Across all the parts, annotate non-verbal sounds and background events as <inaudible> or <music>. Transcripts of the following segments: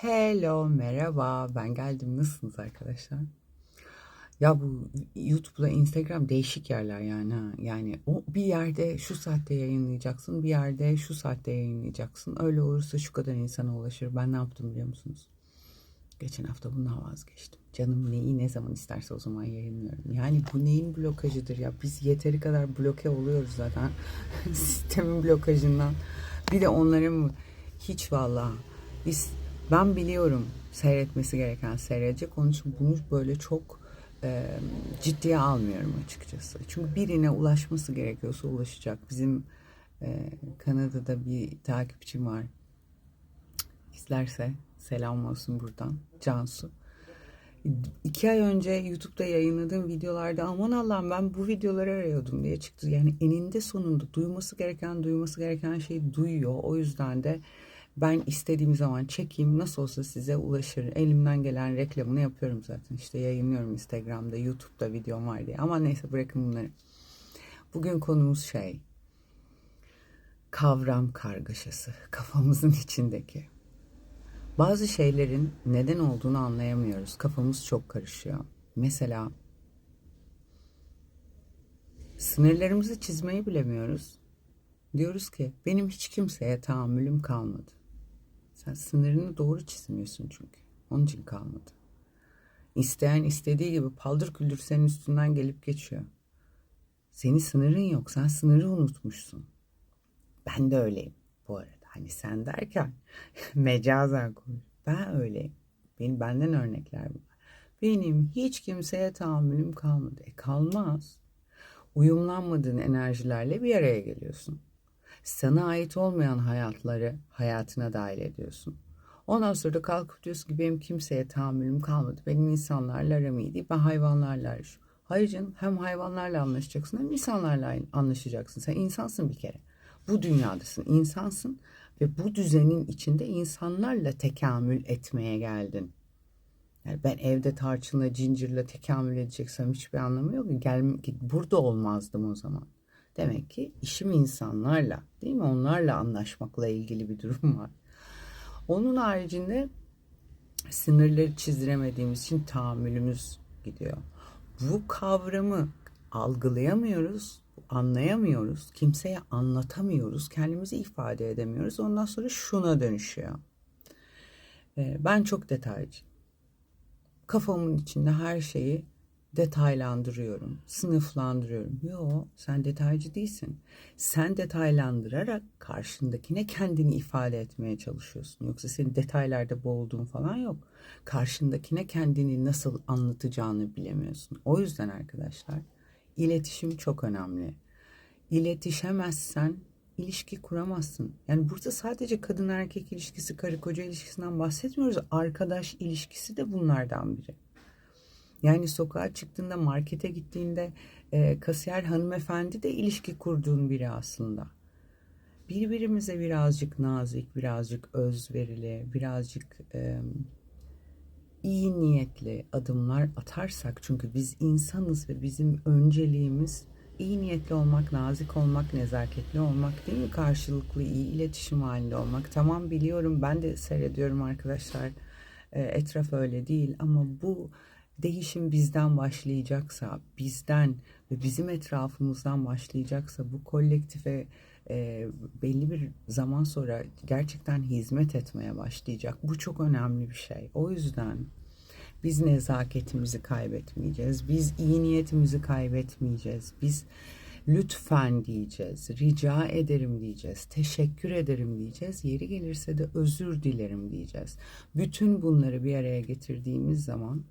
Hello, merhaba. Ben geldim. Nasılsınız arkadaşlar? Ya bu YouTube'la Instagram değişik yerler yani. Yani o bir yerde şu saatte yayınlayacaksın, bir yerde şu saatte yayınlayacaksın. Öyle olursa şu kadar insana ulaşır. Ben ne yaptım biliyor musunuz? Geçen hafta bundan vazgeçtim. Canım neyi ne zaman isterse o zaman yayınlıyorum. Yani bu neyin blokajıdır ya? Biz yeteri kadar bloke oluyoruz zaten. <laughs> Sistemin blokajından. Bir de onların? Hiç vallahi. Biz, ben biliyorum seyretmesi gereken seyredecek. Onun için bunu böyle çok e, ciddiye almıyorum açıkçası. Çünkü birine ulaşması gerekiyorsa ulaşacak. Bizim e, Kanada'da bir takipçim var. İzlerse selam olsun buradan. Cansu. İki ay önce YouTube'da yayınladığım videolarda aman Allah'ım ben bu videoları arıyordum diye çıktı. Yani eninde sonunda duyması gereken duyması gereken şeyi duyuyor. O yüzden de ben istediğim zaman çekeyim nasıl olsa size ulaşır. Elimden gelen reklamını yapıyorum zaten. İşte yayınlıyorum Instagram'da, YouTube'da videom var diye. Ama neyse bırakın bunları. Bugün konumuz şey kavram kargaşası kafamızın <laughs> içindeki. Bazı şeylerin neden olduğunu anlayamıyoruz. Kafamız çok karışıyor. Mesela sınırlarımızı çizmeyi bilemiyoruz. Diyoruz ki benim hiç kimseye tahammülüm kalmadı. Sen sınırını doğru çizmiyorsun çünkü. Onun için kalmadı. İsteyen istediği gibi paldır küldür senin üstünden gelip geçiyor. Senin sınırın yok. Sen sınırı unutmuşsun. Ben de öyleyim bu arada. Hani sen derken <laughs> mecazen konuş. Ben öyleyim. Benim benden örnekler bunlar. Benim hiç kimseye tahammülüm kalmadı. E kalmaz. Uyumlanmadığın enerjilerle bir araya geliyorsun. Sana ait olmayan hayatları hayatına dahil ediyorsun. Ondan sonra da kalkıp diyorsun ki benim kimseye tahammülüm kalmadı. Benim insanlarla aram iyi. Ben hayvanlarla arışım. Hayır canım hem hayvanlarla anlaşacaksın hem insanlarla anlaşacaksın. Sen insansın bir kere. Bu dünyadasın, insansın ve bu düzenin içinde insanlarla tekamül etmeye geldin. Yani ben evde tarçınla, cincirle tekamül edeceksem hiçbir anlamı yok. Gel, burada olmazdım o zaman. Demek ki işim insanlarla, değil mi? Onlarla anlaşmakla ilgili bir durum var. Onun haricinde sınırları çizdiremediğimiz için tahammülümüz gidiyor. Bu kavramı algılayamıyoruz, anlayamıyoruz, kimseye anlatamıyoruz, kendimizi ifade edemiyoruz. Ondan sonra şuna dönüşüyor. Ben çok detaycı. Kafamın içinde her şeyi detaylandırıyorum, sınıflandırıyorum. Yo, sen detaycı değilsin. Sen detaylandırarak karşındakine kendini ifade etmeye çalışıyorsun. Yoksa senin detaylarda boğulduğun falan yok. Karşındakine kendini nasıl anlatacağını bilemiyorsun. O yüzden arkadaşlar iletişim çok önemli. İletişemezsen ilişki kuramazsın. Yani burada sadece kadın erkek ilişkisi, karı koca ilişkisinden bahsetmiyoruz. Arkadaş ilişkisi de bunlardan biri. Yani sokağa çıktığında, markete gittiğinde e, kasiyer hanımefendi de ilişki kurduğun biri aslında. Birbirimize birazcık nazik, birazcık özverili, birazcık e, iyi niyetli adımlar atarsak çünkü biz insanız ve bizim önceliğimiz iyi niyetli olmak, nazik olmak, nezaketli olmak değil mi? Karşılıklı iyi iletişim halinde olmak. Tamam biliyorum ben de seyrediyorum arkadaşlar. E, etraf öyle değil ama bu değişim bizden başlayacaksa, bizden ve bizim etrafımızdan başlayacaksa bu kolektife e, belli bir zaman sonra gerçekten hizmet etmeye başlayacak. Bu çok önemli bir şey. O yüzden biz nezaketimizi kaybetmeyeceğiz. Biz iyi niyetimizi kaybetmeyeceğiz. Biz lütfen diyeceğiz, rica ederim diyeceğiz, teşekkür ederim diyeceğiz, yeri gelirse de özür dilerim diyeceğiz. Bütün bunları bir araya getirdiğimiz zaman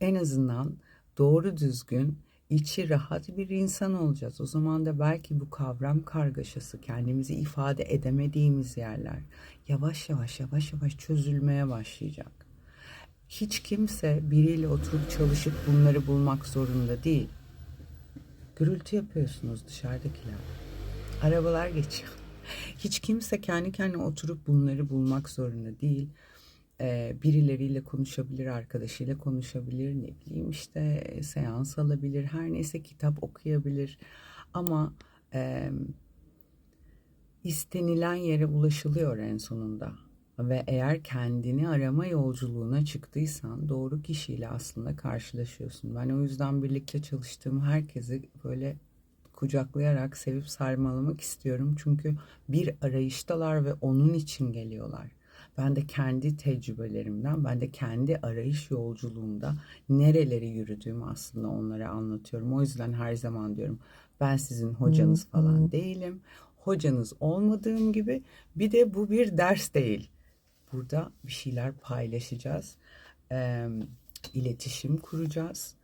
en azından doğru düzgün içi rahat bir insan olacağız. O zaman da belki bu kavram kargaşası, kendimizi ifade edemediğimiz yerler yavaş yavaş yavaş yavaş çözülmeye başlayacak. Hiç kimse biriyle oturup çalışıp bunları bulmak zorunda değil. Gürültü yapıyorsunuz dışarıdakiler. Arabalar geçiyor. Hiç kimse kendi kendine oturup bunları bulmak zorunda değil. Ee, birileriyle konuşabilir, arkadaşıyla konuşabilir, ne bileyim işte seans alabilir, her neyse kitap okuyabilir. Ama e, istenilen yere ulaşılıyor en sonunda. Ve eğer kendini arama yolculuğuna çıktıysan doğru kişiyle aslında karşılaşıyorsun. Ben o yüzden birlikte çalıştığım herkesi böyle kucaklayarak sevip sarmalamak istiyorum. Çünkü bir arayıştalar ve onun için geliyorlar. Ben de kendi tecrübelerimden, ben de kendi arayış yolculuğumda nereleri yürüdüğümü aslında onlara anlatıyorum. O yüzden her zaman diyorum ben sizin hocanız falan değilim. Hocanız olmadığım gibi bir de bu bir ders değil. Burada bir şeyler paylaşacağız. Ee, iletişim kuracağız.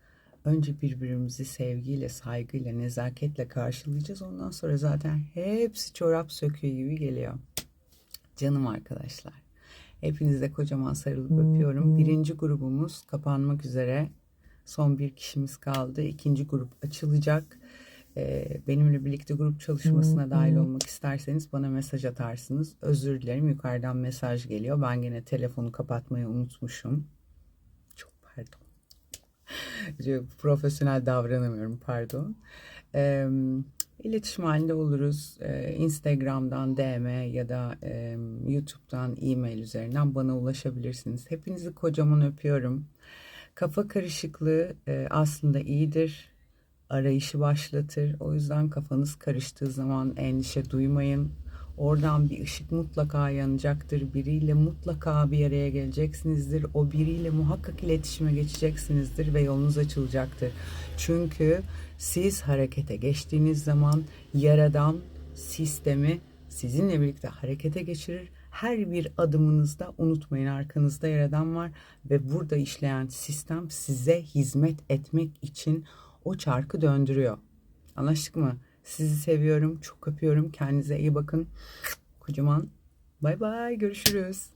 Önce birbirimizi sevgiyle, saygıyla, nezaketle karşılayacağız. Ondan sonra zaten hepsi çorap söküğü gibi geliyor. Canım arkadaşlar. Hepinize kocaman sarılıp öpüyorum. Birinci grubumuz kapanmak üzere. Son bir kişimiz kaldı. İkinci grup açılacak. Ee, benimle birlikte grup çalışmasına dahil olmak isterseniz bana mesaj atarsınız. Özür dilerim yukarıdan mesaj geliyor. Ben gene telefonu kapatmayı unutmuşum. Çok pardon. <laughs> Çok profesyonel davranamıyorum pardon. İletişim halinde oluruz. Ee, Instagram'dan DM ya da YouTube'dan e-mail üzerinden bana ulaşabilirsiniz. Hepinizi kocaman öpüyorum. Kafa karışıklığı e, aslında iyidir. Arayışı başlatır. O yüzden kafanız karıştığı zaman endişe duymayın. Oradan bir ışık mutlaka yanacaktır. Biriyle mutlaka bir araya geleceksinizdir. O biriyle muhakkak iletişime geçeceksinizdir ve yolunuz açılacaktır. Çünkü siz harekete geçtiğiniz zaman yaradan sistemi sizinle birlikte harekete geçirir. Her bir adımınızda unutmayın arkanızda yaradan var ve burada işleyen sistem size hizmet etmek için o çarkı döndürüyor. Anlaştık mı? Sizi seviyorum. Çok öpüyorum. Kendinize iyi bakın. Kocaman. Bay bay. Görüşürüz.